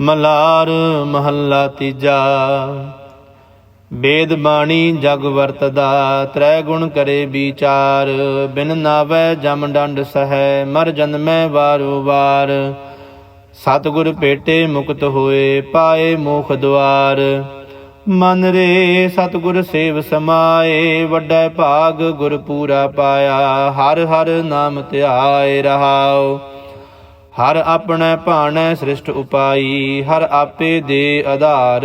ਮਲਾਰ ਮਹੱਲਾ ਤੀਜਾ। ਵੇਦ ਬਾਣੀ ਜਗ ਵਰਤਦਾ, ਤ੍ਰੈ ਗੁਣ ਕਰੇ ਵਿਚਾਰ। ਬਿਨ ਨਾਵੈ ਜਮ ਡੰਡ ਸਹੈ, ਮਰ ਜਨਮੈ ਵਾਰੋ ਵਾਰ। ਸਤਿਗੁਰ ਭੇਟੇ ਮੁਕਤ ਹੋਏ, ਪਾਏ ਮੋਖ ਦੁਆਰ। ਮਨ ਰੇ ਸਤਿਗੁਰ ਸੇਵ ਸਮਾਏ, ਵੱਡਾ ਭਾਗ ਗੁਰ ਪੂਰਾ ਪਾਇਆ। ਹਰ ਹਰ ਨਾਮ ਧਿਆਏ ਰਹਾਓ ਹਰ ਆਪਣੇ ਭਾਣੈ ਸ੍ਰਿਸ਼ਟ ਉਪਾਈ, ਹਰ ਆਪੇ ਦੇ ਆਧਾਰ,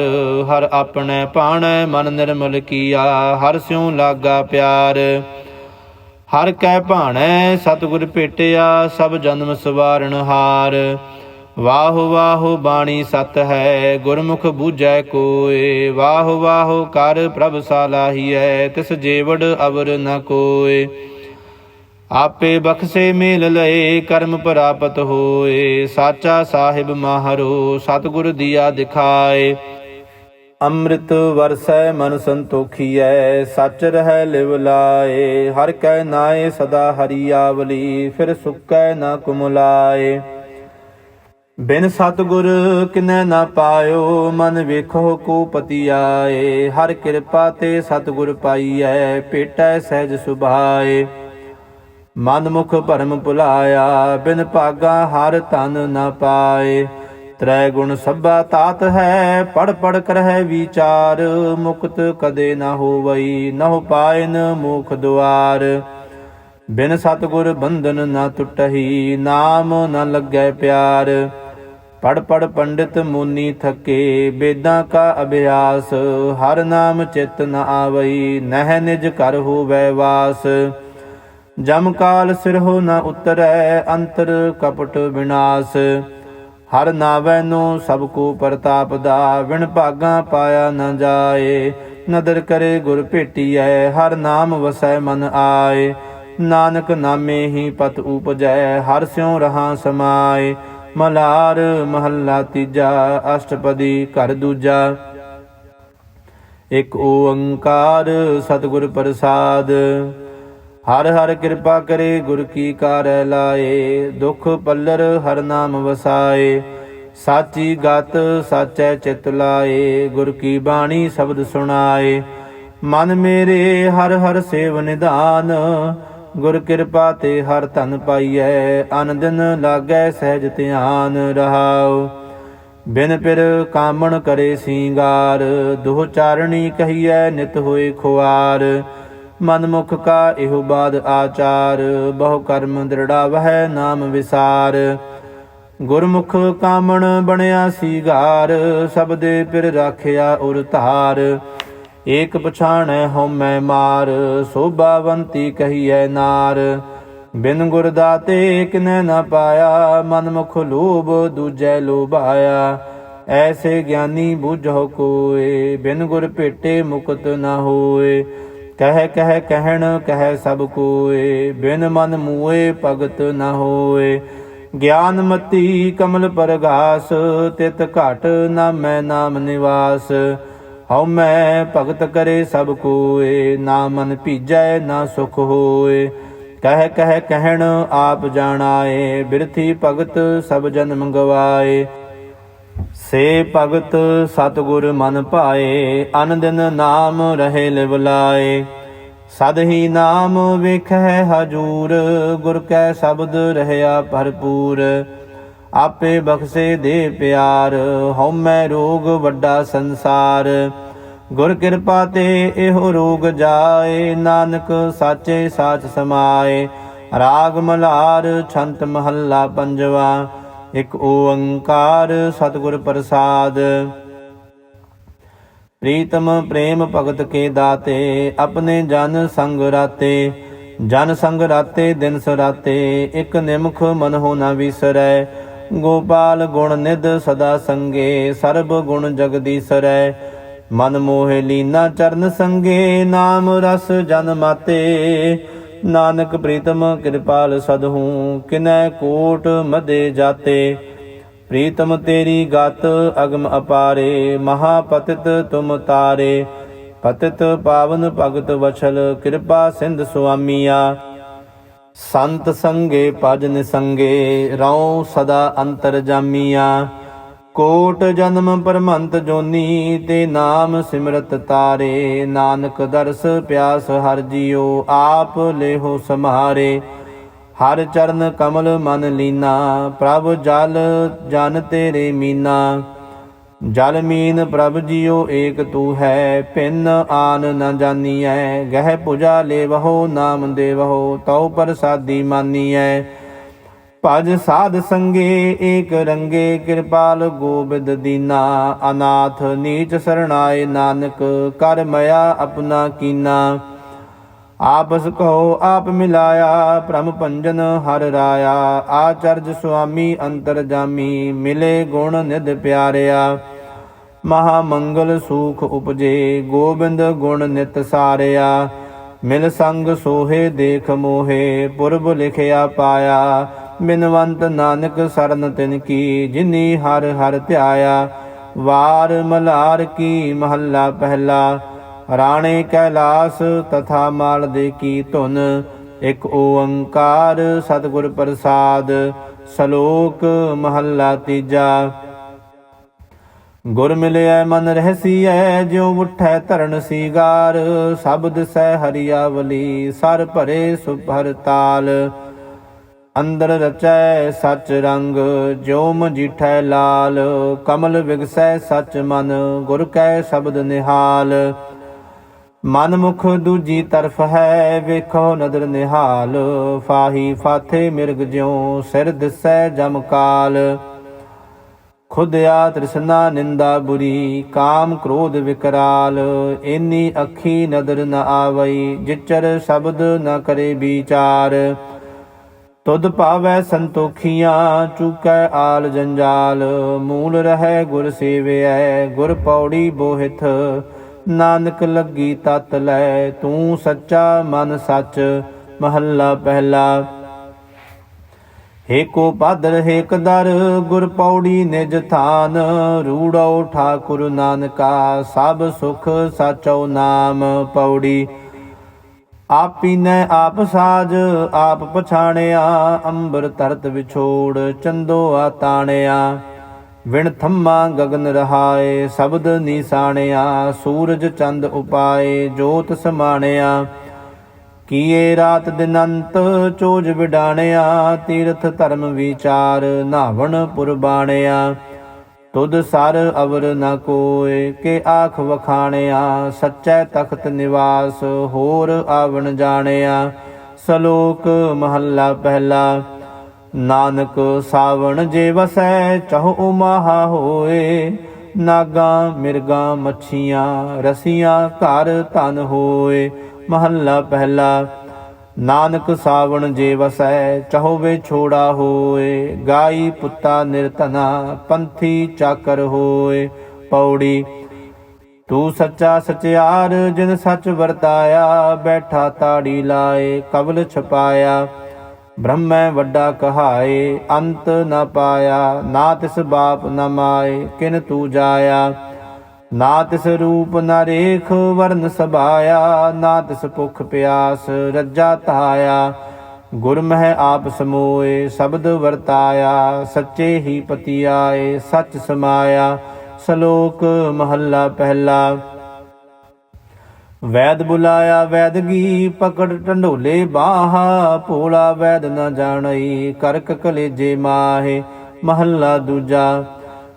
ਹਰ ਆਪਣੇ ਭਾਣੈ ਮਨ ਨਿਰਮਲ ਕੀਆ, ਹਰ ਸਿਉ ਲਾਗਾ ਪਿਆਰ। ਹਰ ਕੈ ਭਾਣੈ ਸਤਿਗੁਰ ਭੇਟਿਆ, ਸਭ ਜਨਮ ਸਵਾਰਨ ਹਾਰ। ਵਾਹ ਵਾਹ ਬਾਣੀ ਸਤ ਹੈ, ਗੁਰਮੁਖ ਬੂਝੈ ਕੋਏ। ਵਾਹ ਵਾਹ ਕਰ ਪ੍ਰਭ ਸਾਲਾਹੀਐ, ਤਿਸ ਜੇਵੜ ਅਵਰ ਨ ਕੋਏ। ਆਪੇ ਬਖਸ਼ੇ ਮੇਲ ਲਏ, ਕਰਮ ਪ੍ਰਾਪਤ ਹੋਏ। ਸਾਚਾ ਸਾਹਿਬ ਮਾਹਰੋ, ਸਤਿਗੁਰ ਦੀਆ ਦਿਖਾਏ। ਅੰਮ੍ਰਿਤ ਵਰਸੈ ਮਨ ਸੰਤੋਖੀਐ, ਸਚ ਰਹਿ ਲਿਵ ਲਾਏ। ਹਰ ਕੈ ਨਾਏ ਸਦਾ ਹਰੀਆਵਲੀ, ਫਿਰ ਸੁਕੈ ਨਾ ਕੁਮਲਾਏ। ਬਿਨ ਸਤਿਗੁਰ ਕਿਨੈ ਨਾ ਪਾਇਓ, ਮਨ ਵੇਖੋ ਕੋ ਪਤੀ ਆਏ ਹਰ ਕਿਰਪਾ ਤੇ ਸਤਿਗੁਰ ਪਾਈਐ ਭੇਟੈ ਸਹਿਜ ਸੁਭਾਏ। ਮਨ ਮੁਖ ਭਰਮ ਭੁਲਾਇਆ, ਬਿਨ ਭਾਗਾ ਹਰ ਤਨ ਨ ਪਾਏ। ਤ੍ਰੈ ਗੁਣ ਸਭਾ ਤਾਤ ਹੈ, ਪੜ ਪੜ ਕਰਹਿ ਵਿਚਾਰ। ਮੁਕਤ ਕਦੇ ਨਾ ਹੋਵਈ, ਨਹੁ ਪਾਇਨ ਮੁਖ ਦੁਆਰ। ਬਿਨ ਸਤਗੁਰ ਬੰਧਨ ਨਾ ਟੁਟਹੀ ਨਾਮ ਨ ਲੱਗੈ ਪਿਆਰ। ਪੜ ਪੜ ਪੰਡਿਤ ਮੁਨੀ ਥਕੇ, ਬੇਦਾਂ ਕਾ ਅਭਿਆਸ। ਹਰ ਨਾਮ ਚਿਤ ਨ ਆਵਈ, ਨਹਿ ਨਿਜ ਕਰ ਹੋਵੈ ਵਾਸ। ਜਮ ਕਾਲ ਸਿਰਹੁ ਨ ਉਤਰੈ, ਅੰਤਰ ਕਪਟ ਵਿਨਾਸ਼ ਹਰ ਨਾਵੈ ਨੂੰ ਸਭ ਕੋ ਪ੍ਰਤਾਪ ਦਾ ਵਿਣ ਭਾਗਾ ਪਾਇਆ ਨ ਜਾਏ। ਨਦਰ ਕਰੇ ਗੁਰ ਭੇਟੀਐ, ਹਰ ਨਾਮ ਵਸੈ ਮਨ ਆਏ। ਨਾਨਕ ਨਾਮੇ ਹੀ ਪਤ ਉਪਜੈ, ਹਰ ਸਿਉ ਰਹਾ ਸਮਾਏ। ਮਲਾਰ ਮਹੱਲਾ ਤੀਜਾ, ਅਸ਼ਟਪਦੀ ਘਰ ਦੂਜਾ। ਇਕ ਓੰਕਾਰ ਸਤਿਗੁਰ ਪ੍ਰਸਾਦ। ਹਰ ਹਰ ਕਿਰਪਾ ਕਰੇ, ਗੁਰ ਕੀ ਕਾਰੈ ਲਾਏ, ਦੁਖ ਪੱਲਰ ਹਰ ਨਾਮ ਵਸਾਏ। ਸਾਚੀ ਗਤ ਸਾਚੈ ਚਿਤ ਲਾਏ, ਗੁਰ ਕੀ ਬਾਣੀ ਸ਼ਬਦ ਸੁਣਾਏ। ਮਨ ਮੇਰੇ ਹਰ ਹਰ ਸੇਵ ਨਿਧਾਨ, ਗੁਰ ਕਿਰਪਾ ਤੇ ਹਰ ਧਨ ਪਾਈਐ ਅਨ ਦਿਨ ਲਾਗੈ ਸਹਿਜ ਧਿਆਨ ਰਹਾਉ। ਬਿਨ ਪਿਰ ਕਾਮਣ ਕਰੇ ਸਿੰਗਾਰ, ਦੁਹ ਚਾਰਣੀ ਕਹੀਐ, ਨਿਤ ਹੋਏ ਖੁਆਰ। ਮਨ ਮੁਖ ਕਾ ਇਹੋ ਬਾਦ ਆਚਾਰ, ਬਹੁ ਕਰਮ ਦ੍ਰਿੜਾ ਵਹਿ ਨਾਮ ਵਿਸਾਰ। ਗੁਰਮੁਖ ਕਾਮਣ ਬਣਿਆ ਸੀਗਾਰ ਸਬਦੇ ਪਿਰ ਰਾਖਿਆ ਉਰ ਧਾਰ। ਏਕ ਪਛਾਣੈ ਹਉਮੈ ਮਾਰ, ਸੋਭਾਵੰਤੀ ਕਹੀਐ ਨਾਰ। ਬਿਨ ਗੁਰ ਦਾਤੇ ਕਿਨੈ ਨਾ ਪਾਇਆ ਮਨ ਮੁਖ ਲੋਭ ਦੂਜੈ ਲੋਭਾਇਆ। ਐਸੇ ਗਿਆਨੀ ਬੁਝੋ ਕੋਏ, ਬਿਨ ਗੁਰ ਭੇਟੇ ਮੁਕਤ ਨਾ ਹੋਏ। ਕਹਿ ਕਹਿ ਕਹਿਣ ਕਹਿ ਸਭ ਕੋਏ, ਬਿਨ ਮਨ ਮੂਏ ਭਗਤ ਨ ਹੋਏ। ਗਿਆਨ ਮਤੀ ਕਮਲ ਪਰਗਾਸ, ਤਿਤ ਘਟ ਨਾ ਮੈਂ ਨਾਮ ਨਿਵਾਸ। ਹਉ ਮੈਂ ਭਗਤ ਕਰੇ ਸਭ ਕੋਏ, ਨਾ ਮਨ ਭੀਜੈ ਨਾ ਸੁਖ ਹੋਏ। ਕਹਿ ਕਹਿ ਕਹਿਣ ਆਪ ਜਾਣਾਏ, ਬਿਰਥੀ ਭਗਤ ਸਭ ਜਨ ਮੰਗਵਾਏ ਸੇ ਭਗਤ ਸਤਿਗੁਰ ਮਨ ਭਾਏ ਅਨ ਨਾਮ ਰਹੇ ਲਿਵ ਲਾਏ। ਸਦ ਹੀ ਨਾਮ ਵੇਖੈ ਹਜੂਰ, ਗੁਰ ਕੈ ਸ਼ਬਦ ਰਹਿਆ ਭਰਪੂਰ। ਆਪੇ ਬਖਸ਼ੇ ਦੇ ਪਿਆਰ, ਹਉਮੈ ਰੋਗ ਵੱਡਾ ਸੰਸਾਰ। ਗੁਰ ਕਿਰਪਾ ਤੇ ਇਹੋ ਰੋਗ ਜਾਏ, ਨਾਨਕ ਸਾਚੇ ਸਾਚ ਸਮਾਏ। ਰਾਗ ਮਲਾਰ ਛੰਤ ਮਹੱਲਾ ਪੰਜਵਾ। ਇਕ ਓੰਕਾਰ ਸਤਿਗੁਰ ਪ੍ਰਸਾਦ। ਪ੍ਰੀਤਮ ਪ੍ਰੇਮ ਭਗਤ ਕੇ ਦਾਤੇ, ਆਪਣੇ ਜਨ ਸੰਗ ਰਾਤੇ, ਜਨ ਸੰਗ ਰਾਤੇ, ਦਿਨ ਸਰਾਤੇ ਇਕ ਨਿਮਖ ਮਨ ਹੋ ਨਾ ਵਿਸਰੈ। ਗੋਪਾਲ ਗੁਣ ਨਿਧ ਸਦਾ ਸੰਗੇ, ਸਰਬ ਗੁਣ ਜਗਦੀਸਰੈ। ਮਨ ਮੋਹਿ ਲੀਨਾ ਚਰਨ ਸੰਗੇ, ਨਾਮ ਰਸ ਜਨ ਮਾਤੇ। ਨਾਨਕ ਪ੍ਰੀਤਮ ਕਿਰਪਾਲ ਸਦਹੂ, ਕਿਨੈ ਕੋਟ ਮਦੇ ਜਾਤੇ। ਪ੍ਰੀਤਮ ਤੇਰੀ ਗਤ ਅਗਮ ਅਪਾਰੇ ਮਹਾ ਪਤਿਤ ਤੁਮ ਤਾਰੇ। ਪਤਿਤ ਪਾਵਨ ਭਗਤ ਵਛਲ, ਕਿਰਪਾ ਸਿੰਧ ਸੁਆਮੀਆ। ਸੰਤ ਸੰਗੇ ਭਜਨ ਸੰਗੇ ਰਉ ਸਦਾ ਅੰਤਰ ਜਾਮੀਆ। ਕੋਟ ਜਨਮ ਪਰਮੰਤ ਜੋਨੀ, ਤੇ ਨਾਮ ਸਿਮਰਤ ਤਾਰੇ। ਨਾਨਕ ਦਰਸ ਪਿਆਸ ਹਰ ਜੀਓ, ਆਪ ਲੇਹੋ ਸਮਾਰੇ ਹਰ ਚਰਨ ਕਮਲ ਮਨ ਲੀਨਾ, ਪ੍ਰਭ ਜਲ ਜਨ ਤੇਰੇ ਮੀਨਾ। ਜਲ ਮੀਨ ਪ੍ਰਭ ਜੀਓ, ਏਕ ਤੂ ਹੈ, ਪਿੰਨ ਆਨ ਨ ਜਾਨੀਐ। ਗਹਿ ਪੁਜਾ ਲੇਵਹੋ, ਨਾਮ ਦੇਵਹੋ, ਤਉ ਪ੍ਰਸਾਦੀ ਮਾਨੀਐ। ਭਜ ਸਾਧ ਸੰਗੇ ਏਕ ਰੰਗੇ ਕਿਰਪਾਲ ਗੋਬਿੰਦ ਦੀਨਾ, ਅਨਾਥ ਨੀਚ ਸਰਣਾਏ ਨਾਨਕ, ਕਰ ਮਇਆ ਆਪਣਾ ਕੀਨਾ। ਆਪਸ ਕਹੋ ਆਪ ਮਿਲਾਇਆ ਪ੍ਰਮ ਭੰਜਨ ਹਰ ਰਾਇਆ। ਆਚਰਜ ਸੁਆਮੀ ਅੰਤਰ ਜਾਮੀ, ਮਿਲੇ ਗੁਣ ਨਿਧ ਪਿਆਰਿਆ। ਮਹਾ ਮੰਗਲ ਸੂਖ ਉਪਜੇ, ਗੋਬਿੰਦ ਗੁਣ ਨਿਤ ਸਾਰਿਆ। ਮਿਲ ਸੰਗ ਸੋਹੇ ਦੇਖ ਮੋਹੇ, ਪੁਰਬ ਲਿਖਿਆ ਪਾਇਆ। ਬਿਨਵੰਤ ਨਾਨਕ ਸਰਨ ਤਿਨ ਕੀ, ਜਿਨੀ ਹਰ ਹਰ ਧਿਆਇਆ। ਵਾਰ ਮਲਾਰ ਕੀ ਮਹੱਲਾ ਪਹਿਲਾ, ਰਾਣੇ ਕੈਲਾਸ ਤਥਾ ਮਾਲ ਦੇ ਕੀ ਧੁਨ। ਇਕ ਓੰਕਾਰ ਸਤਿਗੁਰ ਪ੍ਰਸਾਦ, ਸ਼ਲੋਕ ਮਹੱਲਾ ਤੀਜਾ। ਗੁਰ ਮਿਲਿਆ ਮਨ ਰਹਿਸੀਐ, ਜਿਉ ਉਠੈ ਧਰਨ ਸੀਗਾਰ। ਸ਼ਬਦ ਸਹਿ ਹਰੀਆਵਲੀ, ਸਰ ਭਰੇ ਸੁਭਰ ਤਾਲ। ਅੰਦਰ ਰਚੈ ਸਚ ਰੰਗ, ਜਿਉ ਮਜੀਠੈ ਲਾਲ। ਕਮਲ ਵਿਗਸੈ ਸਚ ਮਨ, ਗੁਰ ਕੈ ਸ਼ਬਦ ਨਿਹਾਲ। ਮਨ ਮੁਖ ਦੂਜੀ ਤਰਫ ਹੈ, ਵੇਖੋ ਨਦਰ ਨਿਹਾਲ। ਫਾਹੀ ਫਾਥੇ ਮਿਰਗ ਜਿਉ, ਸਿਰ ਦਿਸੈ ਜਮ ਕਾਲ। ਖੁਦਿਆ ਤ੍ਰਿਸ਼ਨਾ ਨਿੰਦਾ ਬੁਰੀ, ਕਾਮ ਕ੍ਰੋਧ ਵਿਕਰਾਲ। ਏਨੀ ਅੱਖੀ ਨਦਰ ਨ ਆਵਈ, ਜਿਚਰ ਸ਼ਬਦ ਨ ਕਰੇ ਵਿਚਾਰ। ਤੁਧ ਪਾਵੈ ਸੰਤੋਖੀਆਂ, ਚੁਕੈ ਆਲ ਜੰਜਾਲ। ਮੂਲ ਰਹੈ ਗੁਰ ਸੇਵਿਐ, ਗੁਰ ਪੌੜੀ ਬੋਹਿਥ। ਨਾਨਕ ਲੱਗੀ ਤਤ ਲੈ, ਤੂੰ ਸੱਚਾ ਮਨ ਸੱਚ, ਮਹੱਲਾ ਪਹਿਲਾ। ਏਕੋ ਪਾਦਰ ਏਕ ਦਰ, ਗੁਰ ਪੌੜੀ ਨਿਜ ਥਾਨ। ਰੂੜੋ ਠਾਕੁਰ ਨਾਨਕਾ, ਸਭ ਸੁਖ ਸਾਚੋ ਨਾਮ ਪੌੜੀ। ਆਪੀਨੈ ਆਪ ਸਾਜ, ਆਪ ਪਛਾਣਿਆ, ਅੰਬਰ ਤਰਤ ਵਿਛੋੜ ਚੰਦੋ ਆ ਤਾਣਿਆ। ਵਿਣ ਥੰਮਾ ਗਗਨ ਰਹਾਏ, ਸ਼ਬਦ ਨੀਸਾਣਿਆ, ਸੂਰਜ ਚੰਦ ਉਪਾਏ, ਜੋਤ ਸਮਾਣਿਆ। ਕੀਏ ਰਾਤ ਦਿਨੰਤ ਚੋਜ ਵਿਡਾਣਿਆ, ਤੀਰਥ ਧਰਮ ਵਿਚਾਰ, ਨਾਵਣ ਪੁਰਬਾਣਿਆ। ਤੁਧ ਸਰ ਅਵਰ ਨ ਕੋਏ, ਕੇ ਆਖ ਵਖਾਣਿਆ, ਸੱਚੈ ਤਖਤ ਨਿਵਾਸ, ਹੋਰ ਆਵਣ ਜਾਣਿਆ। ਸ਼ਲੋਕ ਮਹੱਲਾ ਪਹਿਲਾ, ਨਾਨਕ ਸਾਵਣ ਜੇ ਵਸੈ, ਚਹੁ ਮਹਾ ਹੋਏ। ਨਾਗਾ ਮਿਰਗਾ ਮੱਛੀਆਂ, ਰਸੀਆਂ ਘਰ ਧਨ ਹੋਏ। ਮਹੱਲਾ ਪਹਿਲਾ ਨਾਨਕ ਸਾਵਣ ਜੇ ਵਸੈ, ਚਹੋਵੇ ਛੋੜਾ ਹੋਏ। ਗਾਈ ਪੁੱਤਾ ਨਿਰਤਨਾ ਪੰਥੀ ਚਾਕਰ ਹੋਏ। ਪੌੜੀ, ਤੂੰ ਸੱਚਾ ਸਚਿਆਰ, ਜਿਨ ਸੱਚ ਵਰਤਾਇਆ, ਬੈਠਾ ਤਾੜੀ ਲਾਏ ਕਬਲ ਛਪਾਇਆ। ਬ੍ਰਹਮੈ ਵੱਡਾ ਕਹਾਏ, ਅੰਤ ਨ ਪਾਇਆ, ਨਾ ਤਿਸ ਬਾਪ ਨ ਮਾਏ, ਕਿਨ ਤੂੰ ਜਾਇਆ। ਨਾ ਤਿਸ ਰੂਪ ਨਾ ਰੇਖ ਵਰਨ ਸਭਾਇਆ ਨਾ ਤਿਸ ਭੁਖ ਪਿਆਸ ਰੱਜਾ ਧਾਇਆ। ਗੁਰ ਆਪ ਸਮੋਏ, ਸ਼ਬਦ ਵਰਤਾਇਆ, ਸੱਚੇ ਹੀ ਪਤੀ ਆਏ ਸੱਚ ਸਮਾਇਆ, ਸ਼ਲੋਕ ਮਹੱਲਾ ਪਹਿਲਾ। ਵੈਦ ਬੁਲਾਇਆ ਵੈਦਗੀ ਪਕੜ ਢੰਡੋਲੇ ਬਾਹਾ, ਭੋਲਾ ਵੈਦ ਨ ਜਾਣਈ, ਕਰਕ ਕਲੇਜੇ ਮਾਹੇ, ਮਹੱਲਾ ਦੂਜਾ।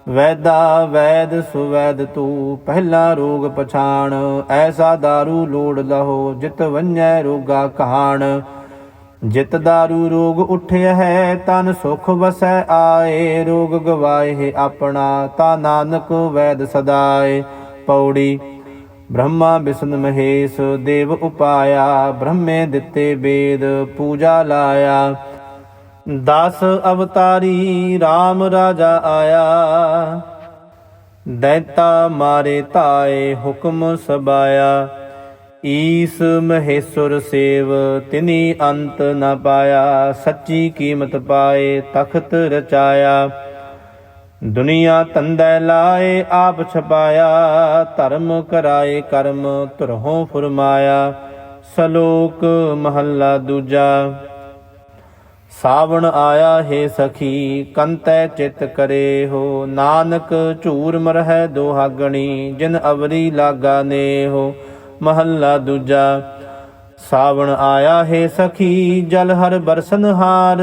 ਵੈਦਾ ਵੈਦ ਸੁਵੈਦ ਤੂੰ ਪਹਿਲਾ ਰੋਗ ਪਛਾਣ ਐਸਾ दारू ਲੋੜ ਲਹੋ ਜਿਤ ਵੰਨੈ ਰੋਗਾ ਕਹਾਣ ਜਿਤ दारू ਰੋਗ ਉਠਿਆ ਹੈ ਤਨ ਸੁਖ ਵਸੈ ਆਏ ਰੋਗ ਗਵਾਏ ਆਪਣਾ ਤਾ ਨਾਨਕ ਵੈਦ ਸਦਾਏ ਪੌੜੀ ਬ੍ਰਹਮਾ ਵਿਸ਼ਨ ਮਹੇਸ਼ ਦੇਵ ਉਪਾਇਆ ਬ੍ਰਹਮੇ ਦਿੱਤੇ ਵੇਦ ਪੂਜਾ ਲਾਇਆ ਦਸ ਅਵਤਾਰੀ RAM ਰਾਜਾ ਆਇਆ। ਦੈਤਾ ਮਾਰੇ ਤਾਏ ਹੁਕਮ ਸਬਾਇਆ। ਈਸ ਮਹੇਸੁਰ ਸੇਵ ਤਿਨੀ ਅੰਤ ਨ ਪਾਇਆ। ਸੱਚੀ ਕੀਮਤ ਪਾਏ ਤਖਤ ਰਚਾਇਆ। ਦੁਨੀਆ ਤੰਦੈ ਲਾਏ ਆਪ ਛਪਾਇਆ। ਧਰਮ ਕਰਾਏ ਕਰਮ ਧਰੋਂ ਫਰਮਾਇਆ। ਸ਼ਲੋਕ ਮਹੱਲਾ ਦੂਜਾ। ਸਾਵਣ ਆਇਆ ਹੈ ਸਖੀ, ਕੰਤੈ ਚਿਤ ਕਰੇ ਹੋ। ਨਾਨਕ ਝੂਰ ਮਰਹਿ ਦੁਹਾਗਣੀ, ਜਿਨ ਅਵਰੀ ਲਾਗਾ ਨੇਹੋ। ਮਹੱਲਾ ਦੂਜਾ, ਸਾਵਣ ਆਇਆ ਹੈ ਸਖੀ, ਜਲ ਹਰ ਬਰਸਨ ਹਾਰ।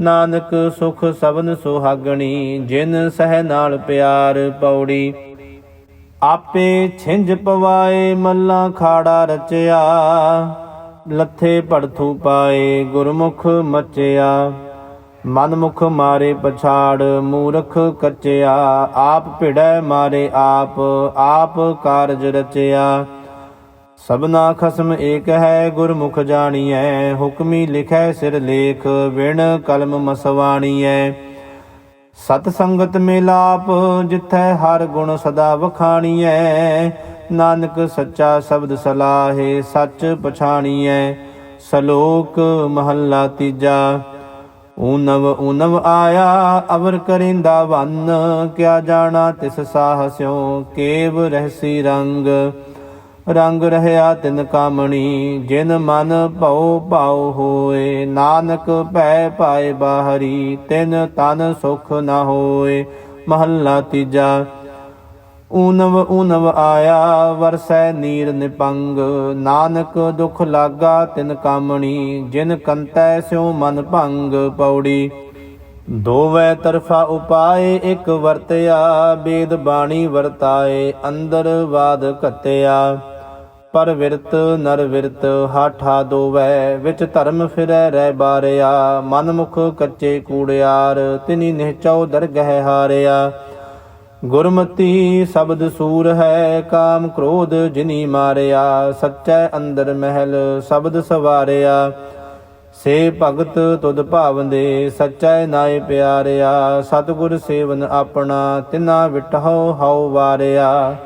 ਨਾਨਕ ਸੁਖ ਸਬਨ ਸੁਹਾਗਣੀ, ਜਿਨ ਸਹਿ ਨਾਲ ਪਿਆਰ ਪੌੜੀ। ਆਪੇ ਛਿੰਝ ਪਵਾਏ ਮੱਲਾ ਖਾੜਾ ਰਚਿਆ। ਲੱਥੇ ਭੜਥੂ ਪਾਏ, ਗੁਰਮੁਖ ਮਚਿਆ। ਮਨਮੁਖ ਮਾਰੇ ਪਛਾੜ, ਮੂਰਖ ਕੱਚਿਆ। ਆਪ ਭਿੜੈ ਮਾਰੇ ਆਪ ਆਪ ਕਾਰਜ ਰਚਿਆ। ਸਭਨਾ ਖਸਮ ਏਕ ਹੈ, ਗੁਰਮੁਖ ਜਾਣੀਐ। ਹੁਕਮੀ ਲਿਖੈ ਸਿਰ ਲੇਖ, ਵਿਣ ਕਲਮ ਮਸਵਾਣੀਐ। ਸਤ ਸੰਗਤ ਮੇਲਾਪ ਜਿਥੈ ਹਰ ਗੁਣ ਸਦਾ ਵਖਾਣੀਐ। ਨਾਨਕ ਸੱਚਾ ਸ਼ਬਦ ਸਲਾਹੇ, ਸੱਚ ਪਛਾਣੀਐ, ਸਲੋਕ ਮਹੱਲਾ ਤੀਜਾ। ਊਨਵ ਊਨਵ ਆਇਆ, ਅਵਰ ਕਰਿੰਦਾ ਵੰਨ, ਕਿਆ ਜਾਣਾ ਤਿਸ ਸਾਹਸਿਓ, ਕੇਵ ਰਹਿਸੀ ਰੰਗ। ਰੰਗ ਰਹਿਆ ਤਿਨ ਕਾਮਣੀ, ਜਿਨ ਮਨ ਭਉ ਭਾਉ ਹੋਏ, ਨਾਨਕ ਭੈ ਪਾਏ ਬਾਹਰੀ, ਤਿਨ ਤਨ ਸੁਖ ਨਾ ਹੋਏ। ਮਹੱਲਾ ਤੀਜਾ। ਊਨਵ ਊਨਵ ਆਇਆ, ਵਰਸੈ ਨੀਰ ਨਿਪੰਗ। ਨਾਨਕ ਦੁਖ ਲਾਗਾ, ਤਿਨ ਕਾਮਣੀ, ਜਿਨ ਕੰਤੈ ਸਿਉ ਮਨ ਭੰਗ ਪੌੜੀ। ਦੋਵੇਂ ਤਰਫਾ ਉਪਾਏ, ਇਕ ਵਰਤਿਆ, ਬੇਦ ਬਾਣੀ ਵਰਤਾਏ, ਅੰਦਰ ਬਾਦ ਘਤਿਆ। ਪਰ ਵਿਰਤ ਨਰ ਵਿਰਤ, ਹਾਠਾ ਦੋਵੈ, ਵਿੱਚ ਧਰਮ ਫਿਰੈ ਰਹਿ ਬਾਰਿਆ। ਮਨ ਮੁਖ ਕੱਚੇ ਕੂੜਿਆਰ, ਤਿਨੀ ਨਿਹਚਉ ਦਰਗਹਿ ਹਾਰਿਆ। ਗੁਰਮਤੀ ਸ਼ਬਦ ਸੂਰ ਹੈ, ਕਾਮ ਕ੍ਰੋਧ ਜਿਨੀ ਮਾਰਿਆ, ਸੱਚੈ ਅੰਦਰ ਮਹਿਲ ਸ਼ਬਦ ਸਵਾਰਿਆ। ਸੇ ਭਗਤ ਤੁਧ ਭਾਵੰਦੇ, ਸੱਚੈ ਨਾਏ ਪਿਆਰਿਆ। ਸਤਿਗੁਰ ਸੇਵਨ ਆਪਣਾ, ਤਿਨਾ ਵਿਟਹੁ ਹਉ ਵਾਰਿਆ।